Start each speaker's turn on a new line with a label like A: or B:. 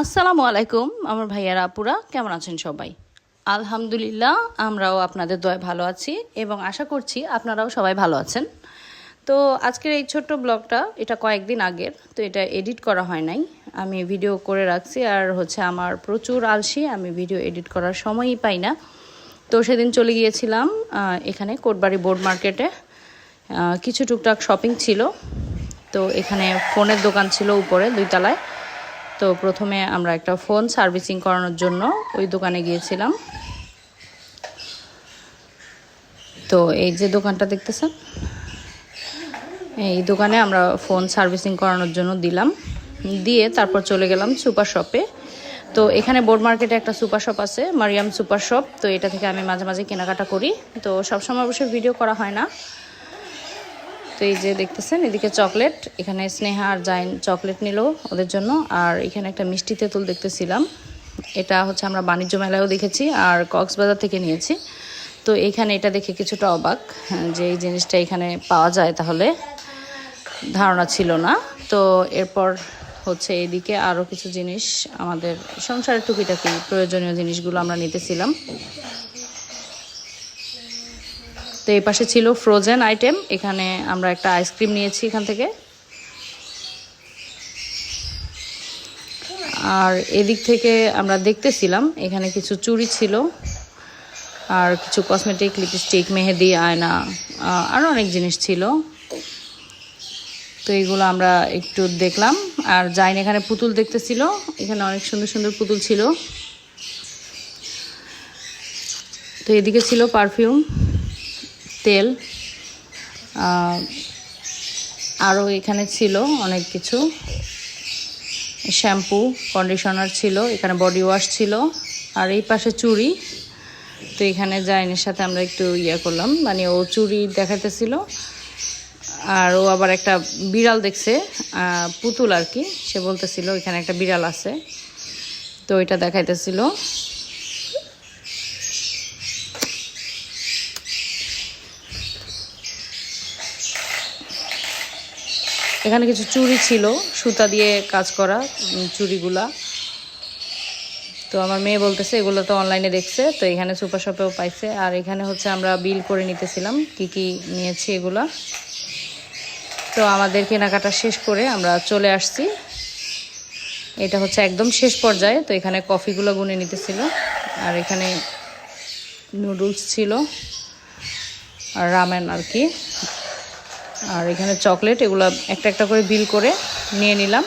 A: আসসালামু আলাইকুম, আমার ভাইয়ারা, আপুরা, কেমন আছেন সবাই? আলহামদুলিল্লাহ, আমরাও আপনাদের দয় ভালো আছি এবং আশা করছি আপনারাও সবাই ভালো আছেন। তো আজকের এই ছোট্ট ব্লগটা, এটা কয়েকদিন আগের, তো এটা এডিট করা হয় নাই। আমি ভিডিও করে রাখছি আর হচ্ছে আমার প্রচুর আলসি, আমি ভিডিও এডিট করার সময়ই পাই না। তো সেদিন চলে গিয়েছিলাম এখানে কোটবাড়ি বোর্ড মার্কেটে। কিছু টুকটাক শপিং ছিল, তো এখানে ফোনের দোকান ছিল উপরে দুই তলায় তো প্রথমে আমরা একটা ফোন সার্ভিসিং করানোর জন্য ওই দোকানে গিয়েছিলাম। তো এই যে দোকানটা দেখতেছেন? এই দোকানে আমরা ফোন সার্ভিসিং করানোর জন্য দিলাম। দিয়ে তারপর চলে গেলাম সুপার শপে। তো এখানে বোর্ড মার্কেটে একটা সুপার শপ আছে, মারিয়াম সুপার শপ। তো এটা থেকে আমি মাঝে মাঝে কেনাকাটা করি। তো সবসময় অবশ্যই ভিডিও করা হয় না। তো এই যে দেখতেছেন এদিকে চকলেট। এখানে স্নেহা আর জাইন চকলেট নিল ওদের জন্য। আর এখানে একটা মিষ্টি তেঁতুল দেখতেছিলাম। এটা হচ্ছে আমরা বাণিজ্য মেলায়ও দেখেছি আর কক্সবাজার থেকে নিয়েছি। তো এইখানে এটা দেখে কিছুটা অবাক হ্যাঁ, যে এই জিনিসটা এখানে পাওয়া যায় তাহলে। ধারণা ছিল না। তো এরপর হচ্ছে এদিকে আরও কিছু জিনিস আমাদের সংসারের টুকিটাকি প্রয়োজনীয় জিনিসগুলো আমরা নিতেছিলাম। তো এই পাশে ছিল ফ্রোজেন আইটেম এখানে আমরা একটা আইসক্রিম নিয়েছি এখান থেকে। আর এদিক থেকে আমরা দেখতেছিলাম, এখানে কিছু চুড়ি ছিল আর কিছু কসমেটিক লিপস্টিক মেহেদি, আয়না আরও অনেক জিনিস ছিল। তো এইগুলো আমরা একটু দেখলাম। আর যাইন এখানে পুতুল দেখতেছিল, এখানে অনেক সুন্দর সুন্দর পুতুল ছিল। তো এদিকে ছিল পারফিউম তেল। আরও এখানে ছিল অনেক কিছু। শ্যাম্পু, কন্ডিশনার ছিল, এখানে বডি ওয়াশ ছিল, আর এই পাশে চুড়ি। তো এখানে জাইনের সাথে আমরা একটু ইয়ে করলাম মানে ও চুড়ি দেখাতেছিল আর ও আবার একটা বিড়াল দেখছে পুতুল আর কি। সে বলতেছিল, এখানে একটা বিড়াল আছে। তো ওইটা দেখাইতেছিল। এখানে কিছু চুড়ি ছিল, সুতা দিয়ে কাজ করা চুড়িগুলা। তো আমার মেয়ে বলতেছে, এগুলো তো অনলাইনে দেখছে, তো এখানে সুপার শপেও পাইছে। আর এখানে হচ্ছে আমরা বিল করে নিতেছিলাম, কি কি নিয়েছি এগুলা। তো আমাদের কেনাকাটা শেষ করে আমরা চলে আসছি। এটা হচ্ছে একদম শেষ পর্যায়ে, তো এখানে কফিগুলো গুনে নিতেছিল। আর এখানে নুডলস ছিল, আর রামেন আর কি। আর এখানে চকলেট এগুলো একটা একটা করে বিল করে নিয়ে নিলাম।